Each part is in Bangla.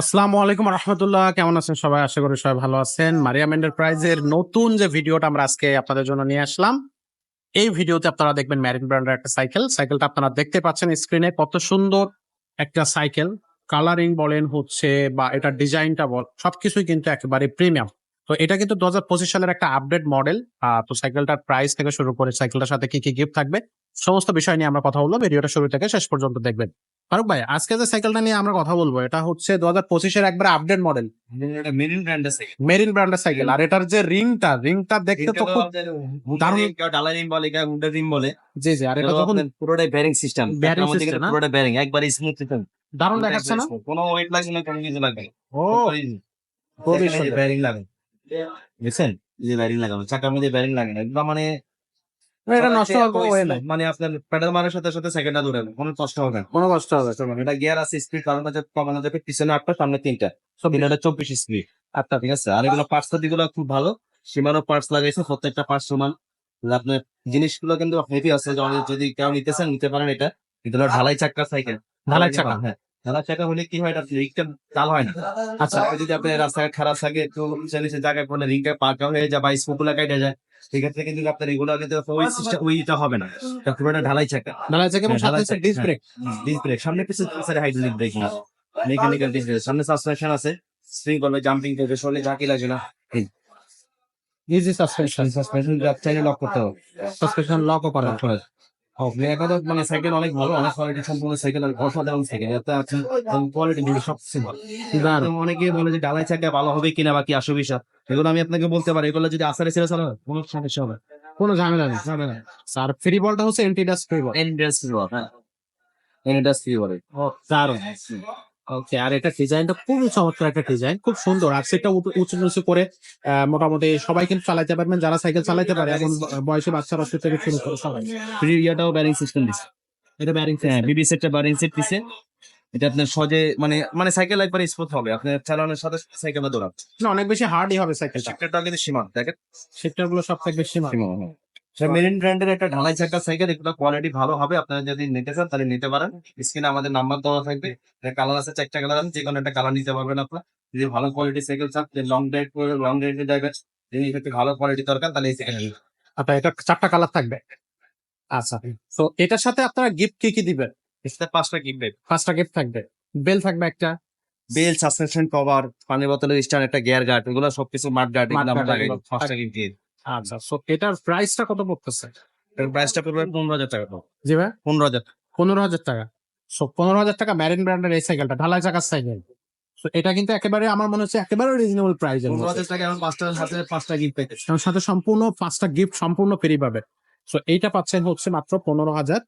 আসসালামু আলাইকুম রহমতুল্লাহ। কেমন আছেন সবাই? আশা করি সবাই ভালো আছেন। মারিয়াম এন্টারপ্রাইজের নতুন যে ভিডিওটা আমরা আজকে আপনাদের জন্য নিয়ে আসলাম, এই ভিডিওতে আপনারা দেখবেন ম্যারিন ব্র্যান্ডের একটা সাইকেল। সাইকেলটা আপনারা দেখতে পাচ্ছেন স্ক্রিনে কত সুন্দর একটা সাইকেল। কালারিং বলেন হচ্ছে বা এটার ডিজাইনটা বল, সবকিছুই কিন্তু একেবারে প্রিমিয়াম। তো এটা কিন্তু দু হাজার পঁচিশ সালের একটা আপডেট মডেল। তো সাইকেলটার প্রাইস থেকে শুরু করে সাইকেলটার সাথে কি কি গিফট থাকবে, সমস্ত বিষয় নিয়ে আমরা কথা বলব। ভিডিওটা শুরু থেকে শেষ পর্যন্ত দেখবেন। ফারুক ভাই আজকে যে সাইকেলটা নিয়ে আমরা কথা বলব এটা হচ্ছে দু হাজার পঁচিশের একবার আপডেট মডেল মেরিন ব্র্যান্ডের সাইকেল মেরিন ব্র্যান্ডের সাইকেল আর এটার যে রিংটা রিংটা দেখতে তো খুব দারুণ। ডালা বলে কেউ রিম বলে। জি জি আর এটা যখন পুরোটাই ব্যারিং সিস্টেম system, না? পুরোটা ব্যারিং একবারে স্মুথ সিস্টেম দারুণ দেখাচ্ছে না? কোনো ওয়েট না কোনো কিছু লাগবে ও খুবই। ব্যারিং লাগে বুঝছেন যে ব্যারিং লাগানো চাকার মধ্যে ব্যারিং লাগে না একদম মানে এটা নষ্ট হওয়ার নাই। মানে আপনার প্যাডেল মারার সাথে সাথে সেকেন্ডটা দৌড়ে কোনো কষ্ট হবে না। কোনো কষ্ট হবে না। এটা গিয়ার আছে স্পিড কারণ হচ্ছে কমানো যাবে পিছনে আটটা সামনে তিনটা। সব এটা চব্বিশ স্পিড আটটা। ঠিক আছে? আর এগুলো পার্টস দিগুলো খুব ভালো। সীমানো পার্টস লাগাইছে প্রত্যেকটা পার্টস সমান। আপনার জিনিসগুলো কিন্তু হেভি আছে যদি কেউ নিতে চান নিতে পারেন এটা। কিন্তু ঢালাই চাক্কা সাইকেল ঢালাই চাকা। হ্যাঁ। ঢালাই চাকা হলে কি হয়? এটা রিংটা চাল হয় না। আচ্ছা আচ্ছা যদি আপনি রাস্তাঘাট খারাপ থাকে একটু নিচে জায়গায় পড়লে রিংটা পাকা হয়ে যায় বা স্কুপগুলা কেটে যায় সেক্ষেত্রে কিন্তু আপনার এগুলো কিন্তু ওই সিস্টেম ওইটা হবে না। এটা পুরোটা ঢালাই চাকা। ঢালাই চাকা এবং হ্যাঁ, সাথে ডিস্ক হ্যাঁ। ব্রেক ডিস্ক ব্রেক সামনে পিছনে সাইডে হাইড্রোলিক ব্রেক না। মেকানিক্যাল ডিস্ক ব্রেক সামনে সাসপেনশন আছে। স্প্রিং করলে জাম্পিং করবে শরীরে ঝাঁকি লাগে না। ইজি সাসপেনশন সাসপেনশন চাইলে লক করতে হবে। সাসপেনশন লকও করা একাদশ মানে সাইকেল অনেক ভালো অনেক কোয়ালিটি সম্পূর্ণ সাইকেল আর অসাধারণ সাইকেল এতে আছে কোয়ালিটি সবচেয়ে ভালো অনেকে বলে যে ডালাই চাকা ভালো হবে কিনা এগুলো আমি আপনাকে বলতে পারি এগুলো যদি আসারে ছেড়ে চালাবে কোনো সমস্যা হবে কোনো ঝামেলা নেই হবে না আর ফ্রি বলটা হচ্ছে এন্টিডাস ফ্রি বল ইন্ডাস্ট্রি বল হ্যাঁ। ইন্ডাস্ট্রি বলে দারুণ। ওকে আর এটা ডিজাইনটা খুবই চমৎকার একটা ডিজাইন খুব সুন্দর। আর সেটা উঁচু নিচু করে মোটামুটি সবাই কিন্তু চালাতে পারবেন যারা সাইকেল চালাতে পারে এখন বয়সী বাচ্চারা সে থেকে শুরু করে সবাই। ইয়াটাও ব্যারিং সিস্টেম দিচ্ছে এটা ব্যারিং হ্যাঁ বিবি সেটটা ব্যারিং সেট দিছে। এটা আপনার সহজে মানে মানে সাইকেল একবার স্মুথ হবে আপনার চালানোর সাথে সাইকেলে দৌড়াচ্ছে অনেক বেশি হার্ডই হবে সাইকেলটা। শিফটারটাও কিন্তু সীমান দেখেন। শিফটারগুলো সব থেকে মেরিন ব্র্যান্ডের একটা ঢালাই চাকা সাইকেল এগুলো কোয়ালিটি ভালো হবে। আপনারা যদি নিতে চান তাহলে নিতে পারেন। স্ক্রিনে আমাদের নাম্বার দেওয়া থাকবে। কালার আছে চারটা কালার আছে যে কোনো একটা কালার নিতে পারবেন আপনার। যদি ভালো কোয়ালিটি সাইকেল চান লং ড্রাইভ করে লং ড্রাইভে যাবেন যদি একটু ভালো কোয়ালিটি দরকার তাহলে এই সাইকেল আচ্ছা এটা চারটা কালার থাকবে। আচ্ছা তো এটার সাথে আপনারা গিফট কি কি দিবেন? এক্সট্রা পাঁচটা কিনবে পাঁচটা গিফট থাকবে। বেল থাকবে একটা। বেল সাসপেনশন কভার পানির বোতলের স্ট্যান্ড একটা গিয়ার গার্ড এগুলো সবকিছু মাঠ গার্ড এগুলো আমরা Mudguard লাগাই এগুলো। পাঁচটা আচ্ছা সো এটার প্রাইসটা কত পড়তেছে? এর প্রাইসটা পড়বে পনেরো হাজার টাকা জি ভাই পনেরো হাজার। পনেরো হাজার টাকা। সো পনেরো হাজার টাকা ম্যারিন ব্র্যান্ডের এই সাইকেলটা ঢালাই চাকার সাইকেল তো এটা কিন্তু একেবারে আমার মনে হচ্ছে একেবারে রিজনেবল প্রাইস পনেরো হাজার টাকা এখন পাঁচটার সাথে পাঁচটা গিফট পেয়েছে। সাথে সম্পূর্ণ পাঁচটা গিফট সম্পূর্ণ ফ্রি পাবে। সো এইটা পাচ্ছেন হচ্ছে মাত্র পনেরো হাজার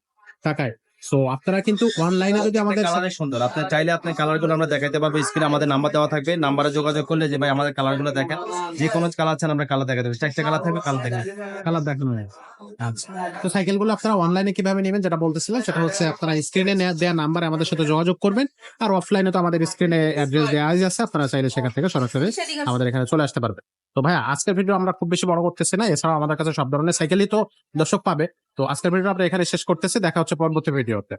টাকায়। সো আপনারা কিন্তু অনলাইনে যদি আমাদের কালার সুন্দর। আপনি চাইলে আপনি কালারগুলো আমরা দেখাতে পারব। স্ক্রিনে আমাদের নাম্বার দেওয়া থাকবে। নাম্বারে যোগাযোগ করলে যে ভাই আমাদের কালারগুলো দেখেন। যে কোনো কালার চান আমরা কালার দেখাতে পারব। চারটা কালার থাকবে কালার দেখেন কালার দেখানো। আচ্ছা। তো সাইকেলগুলো আপনারা অনলাইনে কীভাবে নেবেন যেটা বলতেছিলাম সেটা হচ্ছে আপনারা স্ক্রিনে দেওয়া নাম্বারে আমাদের সাথে যোগাযোগ করবেন। আর অফলাইনে তো আমাদের স্ক্রিনে অ্যাড্রেস দেওয়া আছে। আপনারা চাইলে সেখান থেকে সরাসরি আমাদের এখানে চলে আসতে পারবে তো ভাই আজকের ভিডিও আমরা খুব বেশি বড় করতেছি না, এছাড়াও আমাদের কাছে সব ধরনের সাইকেলই তো দর্শক পাবে। তো আজকের ভিডিও আমরা এখানে শেষ করতেছি, দেখা হচ্ছে পরবর্তী ভিডিওতে